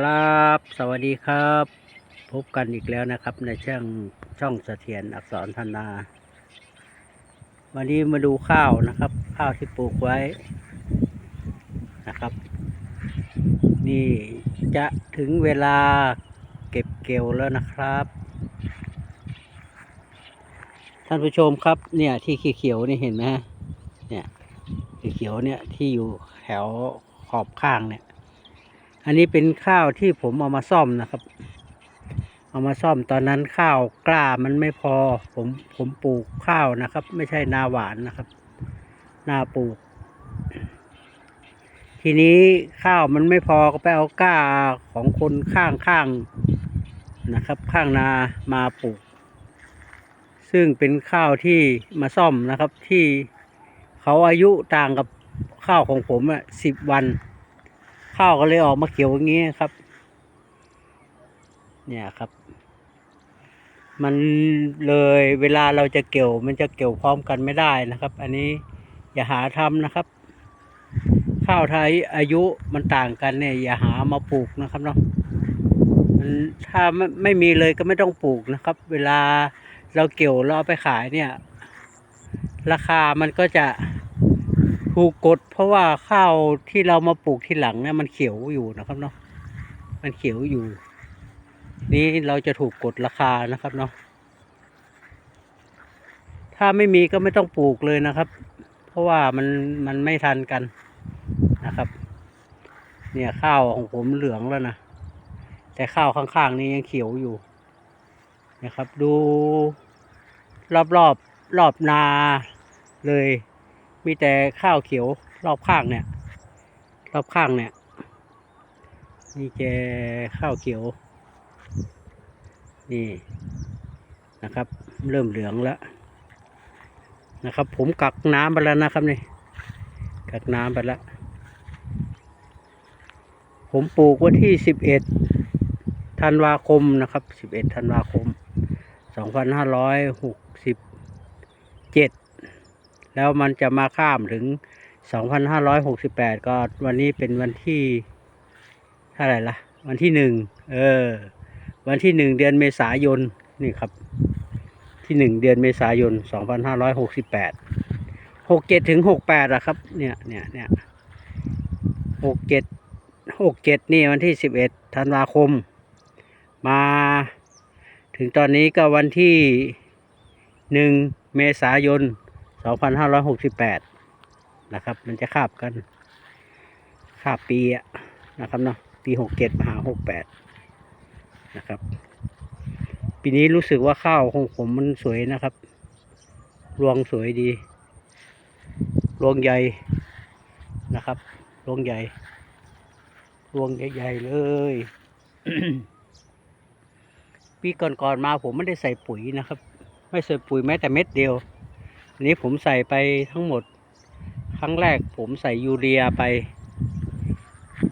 ครับ สวัสดีครับ พบกันอีกแล้วนะครับ ในช่องช่องเสถียรอักษรธนา วันนี้มาดูข้าวนะครับ ข้าวที่ปลูกไว้นะครับ นี่จะถึงเวลาเก็บเกี่ยวแล้วนะครับ ท่านผู้ชมครับ เนี่ยที่เขียวๆนี่เห็นไหมเนี่ยเขียวๆเนี่ยที่อยู่แถวขอบข้างเนี่ย อันนี้เป็นข้าวที่ผมเอามาซ่อมนะครับ เอามาซ่อมตอนนั้นข้าวกล้ามันไม่พอ ผมผมปลูกข้าวนะครับ ไม่ใช่นาหวานนะครับ นาปลูก ทีนี้ข้าวมันไม่พอก็ไปเอากล้าของคนข้างข้างนะครับ ข้างนามาปลูก ซึ่งเป็นข้าวที่มาซ่อมนะครับที่เขาอายุต่างกับข้าวของผมอะสิบวัน ข้าวก็เลยออกมาเขียวอย่างนี้ครับ เนี่ยครับ มันเลยเวลาเราจะเกี่ยว มันจะเกี่ยวพร้อมกันไม่ได้นะครับ อันนี้อย่าหาทำนะครับ ข้าวไทยอายุมันต่างกันเนี่ย อย่าหามาปลูกนะครับเนาะมันถ้าไม่ไม่มีเลยก็ไม่ต้องปลูกนะครับ เวลาเราเกี่ยวเราเอาไปขายเนี่ย ราคามันก็จะ ถูกกดเพราะว่าข้าวที่เรามาปลูกที่หลังเนี่ยมันเขียวอยู่นะครับเนาะมันเขียวอยู่ นี้เราจะถูกกดราคานะครับเนาะถ้าไม่มีก็ไม่ต้องปลูกเลยนะครับ เพราะว่ามันมันไม่ทันกันนะครับ เนี่ยข้าวของผมเหลืองแล้วนะแต่ข้าวข้างๆ นี้ยังเขียวอยู่นะครับ ดูรอบรอบๆรอบนาเลย มีแต่ข้าวเขียวรอบข้างเนี่ย รอบข้างเนี่ยมีแกข้าวเขียว นี่นะครับ เริ่มเหลืองแล้วนะครับ ผมกักน้ำไปแล้วนะครับนี่ กักน้ำไปแล้ว ผมปลูกวันที่สิบเอ็ดธันวาคมนะครับสิบเอ็ดธันวาคมสองพันห้าร้อยหกสิบเจ็ด แล้วมันจะมาข้ามถึง 2,568 ก็วันนี้เป็นวันที่เท่าไหร่ละวันที่หนึ่งเออ วันที่หนึ่งเดือนเมษายนนี่ครับ ที่หนึ่งเดือนเมษายน 2,568 67ถึง68อะครับ เนี่ยเนี่ยเนี่ย67 67 นี่วันที่ 11ธันวาคม มาถึงตอนนี้ก็วันที่หนึ่งเมษายน 2568 นะครับ มันจะคาบกัน คาบปีอะนะครับเนาะ ปี 67มาหา68 นะครับ ปีนี้รู้สึกว่าข้าวของผมมันสวยนะครับ รวงสวยดี รวงใหญ่นะครับ รวงใหญ่ รวงใหญ่ๆเลยปีก่อนๆมาผมไม่ได้ใส่ปุ๋ยนะครับ ไม่ใส่ปุ๋ยแม้แต่เม็ดเดียว อันนี้ผมใส่ไปทั้งหมด ครั้งแรกผมใส่ยูเรียไป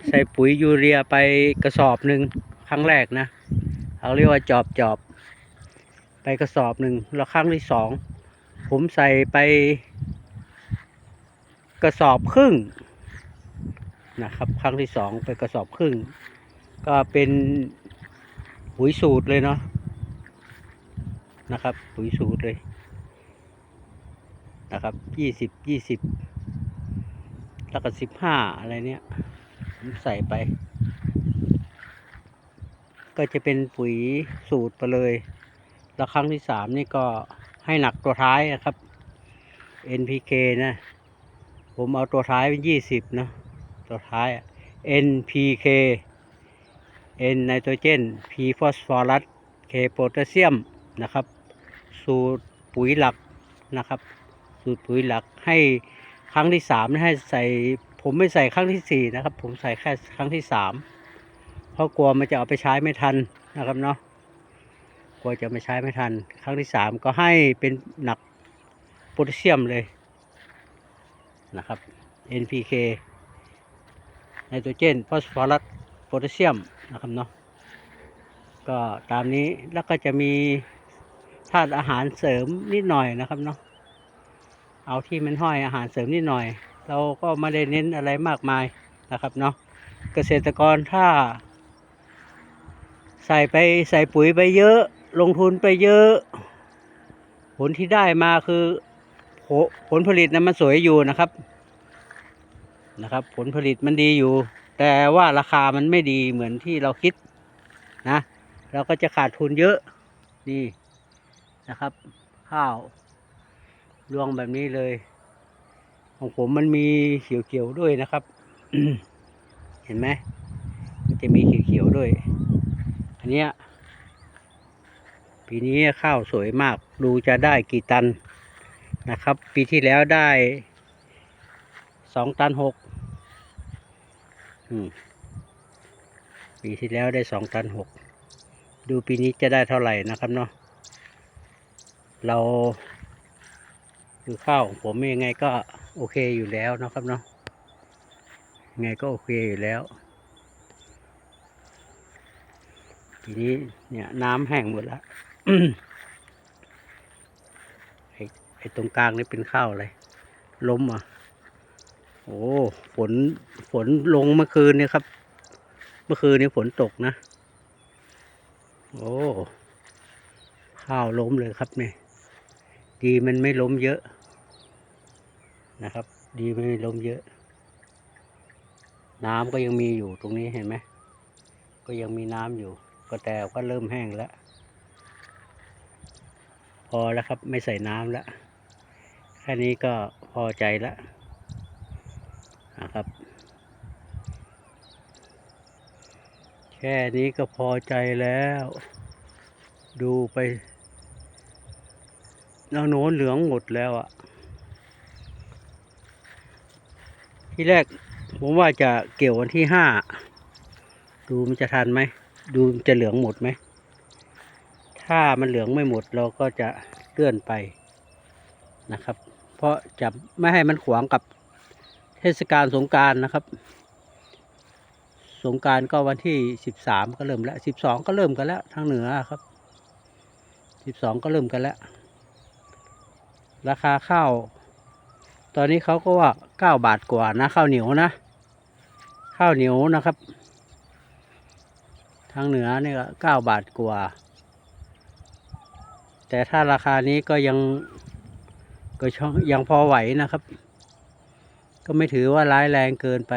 ใส่ปุ๋ยยูเรียไปกระสอบหนึ่งครั้งแรกนะเขาเรียกว่าจอบจอบไปกระสอบหนึ่งแล้วครั้งที่สองผมใส่ไป กระสอบครึ่งนะครับ ครั้งที่สองไปกระสอบครึ่ง ก็เป็นปุ๋ยสูตรเลยเนาะนะครับ ปุ๋ยสูตรเลย นะครับยี่สิบยี่สิบแล้วก็สิบห้าอะไรเนี้ยผมใส่ไป ก็จะเป็นปุ๋ยสูตรไปเลย แล้วครั้งที่สามนี่ก็ให้หนักตัวท้ายนะครับ NPK นะ ผมเอาตัวท้ายเป็นยี่สิบนะตัวท้าย NPK N ไนโตรเจน P ฟอสฟอรัส K โพแทสเซียมนะครับ สูตรปุ๋ยหลักนะครับ สูตรปุ๋ยหลักให้ครั้งที่สามให้ใส่ ผมไม่ใส่ครั้งที่สี่นะครับ ผมใส่แค่ครั้งที่สามเพราะกลัวมันจะเอาไปใช้ไม่ทันนะครับเนาะกลัวจะไม่ใช้ไม่ทัน ครั้งที่สามก็ให้เป็นหนักโพแทสเซียมเลยนะครับ NPK ไนโตรเจนฟอสฟอรัสโพแทสเซียมนะครับเนาะก็ตามนี้แล้วก็จะมีธาตุอาหารเสริมนิดหน่อยนะครับเนาะ เอาที่มันห้อยอาหารเสริมนิดหน่อย เราก็ไม่ได้เน้นอะไรมากมายนะครับเนาะเกษตรกรถ้า ใส่ไปใส่ปุ๋ยไปเยอะ ลงทุนไปเยอะ ผลที่ได้มาคือผลผลผลิตนะมันสวยอยู่นะครับนะครับ ผลผลิตมันดีอยู่ แต่ว่าราคามันไม่ดีเหมือนที่เราคิดนะ เราก็จะขาดทุนเยอะนี่นะครับ ข้าว รวงแบบนี้เลย ของผมมันมีเขียวๆด้วยนะครับ เห็นไหมมันจะมีเขียวๆด้วย อันเนี้ยปีนี้ข้าวสวยมาก ดูจะได้กี่ตันนะครับ ปีที่แล้วได้สองตันหกปีที่แล้วได้สองตันหก ดูปีนี้จะได้เท่าไหร่นะครับเนาะ เรา ดูข้าวของผมยังไงก็โอเคอยู่แล้วนะครับเนาะยังไงก็โอเคอยู่แล้ว ทีนี้เนี่ยน้ำแห้งหมดแล้วไอ้ไอ้ตรงกลางนี่เป็นข้าวอะไรล้มอะโอ้ฝนฝนลงเมื่อคืนเนี่ยครับ เมื่อคืนนี้ฝนตกนะ โอ้ข้าวล้มเลยครับเนี่ย ดีมันไม่ล้มเยอะนะครับ ดีไม่ล้มเยอะ น้ำก็ยังมีอยู่ตรงนี้เห็นไหมก็ยังมีน้ำอยู่ ก็แต่ก็เริ่มแห้งแล้ว พอแล้วครับไม่ใส่น้ำแล้วแค่นี้ก็พอใจแล้วนะครับ แค่นี้ก็พอใจแล้ว ดูไป แล้วโน้นเหลืองหมดแล้วอะที่แรกผมว่าจะเกี่ยววันที่ห้า ดูมันจะทันไหม ดูมันจะเหลืองหมดไหม ถ้ามันเหลืองไม่หมดเราก็จะเลื่อนไปนะครับ เพราะจะไม่ให้มันขวางกับเทศกาลสงการนะครับ สงการก็วันที่สิบสามก็เริ่มแล้วสิบสองก็เริ่มกันแล้วทางเหนือครับสิบสองก็เริ่มกันแล้ว ราคาข้าว ตอนนี้เขาก็ว่าเก้าบาทกว่านะข้าวเหนียวนะ ข้าวเหนียวนะครับ ทางเหนือเนี่ยก็เก้าบาทกว่า แต่ถ้าราคานี้ก็ยังก็ช่องยังพอไหวนะครับ ก็ไม่ถือว่าร้ายแรงเกินไป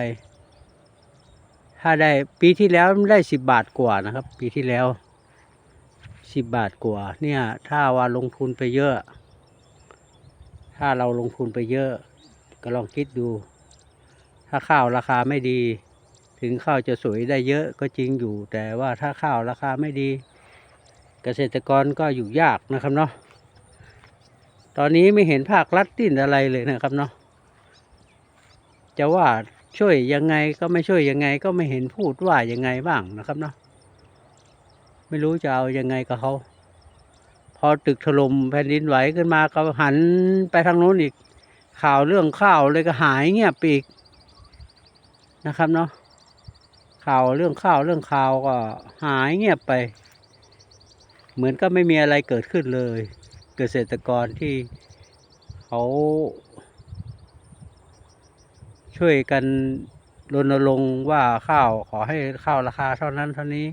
ถ้าได้ปีที่แล้วได้สิบบาทกว่านะครับ ปีที่แล้วสิบบาทกว่าเนี่ย ถ้าว่าลงทุนไปเยอะ ถ้าเราลงทุนไปเยอะ ก็ลองคิดดู ถ้าข้าวราคาไม่ดี ถึงข้าวจะสวยได้เยอะก็จริงอยู่ แต่ว่าถ้าข้าวราคาไม่ดี เกษตรกรก็อยู่ยากนะครับเนาะตอนนี้ไม่เห็นภาครัฐดิ้นอะไรเลยนะครับเนาะจะว่าช่วยยังไงก็ไม่ช่วยยังไงก็ไม่เห็นพูดว่ายังไงบ้างนะครับเนาะไม่รู้จะเอายังไงกับเขา อตึกถล่มแผ่นดินไหวขึ้นมาก็หันไปทางโน้นอีก ข่าวเรื่องข้าวเลยก็หายเงียบไปอีกนะครับเนาะข่าวเรื่องข้าวเรื่องข่าวก็หายเงียบไป เหมือนก็ไม่มีอะไรเกิดขึ้นเลย เกษตรกรที่เขาช่วยกันรณรงค์ว่าข้าวขอให้ข้าวราคาเท่านั้นเท่านี้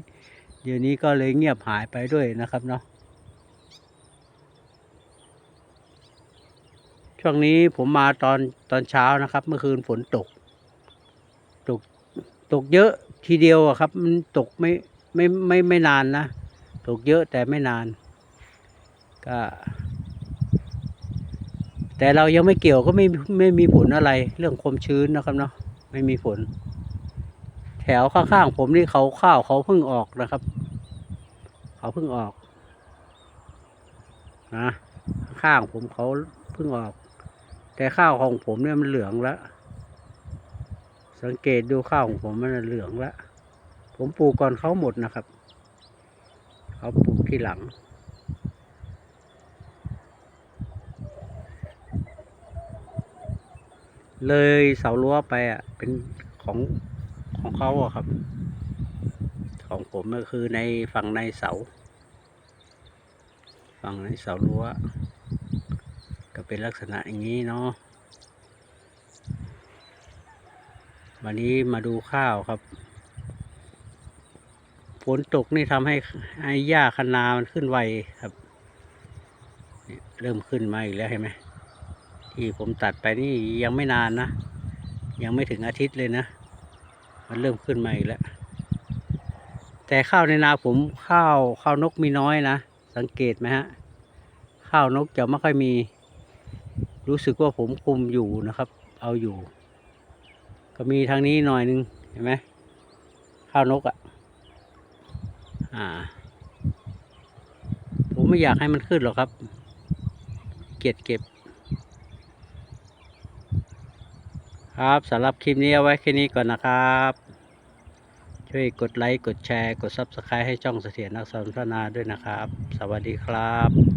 เดี๋ยวนี้ก็เลยเงียบหายไปด้วยนะครับเนาะ ช่วงนี้ผมมาตอนตอนเช้านะครับ เมื่อคืนฝนตก ตกตกเยอะทีเดียวอะครับ มันตกไม่ไม่ไม่ไม่นานนะ ตกเยอะแต่ไม่นาน ก็ แต่เรายังไม่เกี่ยวก็ไม่ไม่มีผลอะไร เรื่องความชื้นนะครับเนาะไม่มีผล แถวข้างๆผมนี่เขาข้าวเขาเพิ่งออกนะครับ เขาเพิ่งออกนะข้างผมเขาเพิ่งออก แต่ข้าวของผมเนี่ยมันเหลืองแล้ว สังเกตดูข้าวของผมมันเหลืองแล้ว ผมปลูกก่อนเขาหมดนะครับ เขาปลูกที่หลัง เลยเสารั้วไปอะ เป็นของของเขาอะครับ ของผมก็คือในฝั่งในเสา ฝั่งในเสารั้ว เป็นลักษณะอย่างนี้เนาะวันนี้มาดูข้าวครับฝนตกนี่ทำให้ไอ้หญ้าคะนามันขึ้นไวครับเนี่ยเริ่มขึ้นมาอีกแล้วเห็นไหมที่ผมตัดไปนี่ยังไม่นานนะ ยังไม่ถึงอาทิตย์เลยนะ มันเริ่มขึ้นมาอีกแล้ว แต่ข้าวในนาผมข้าวข้าวนกมีน้อยนะ สังเกตไหมฮะ ข้าวนกจะไม่ค่อยมี รู้สึกว่าผมคุมอยู่นะครับ เอาอยู่ ก็มีทางนี้หน่อยนึงเห็นไหมข้าวนกอะ่ะอ่า ผมไม่อยากให้มันขึ้นหรอกครับ เกียดเก็บ ครับสำหรับคลิปนี้เอาไว้แค่นี้ก่อนนะครับ ช่วยกดไลค์ กดแชร์ กด Subscribe ให้ช่องเสถียรนักสนทนาด้วยนะครับ สวัสดีครับ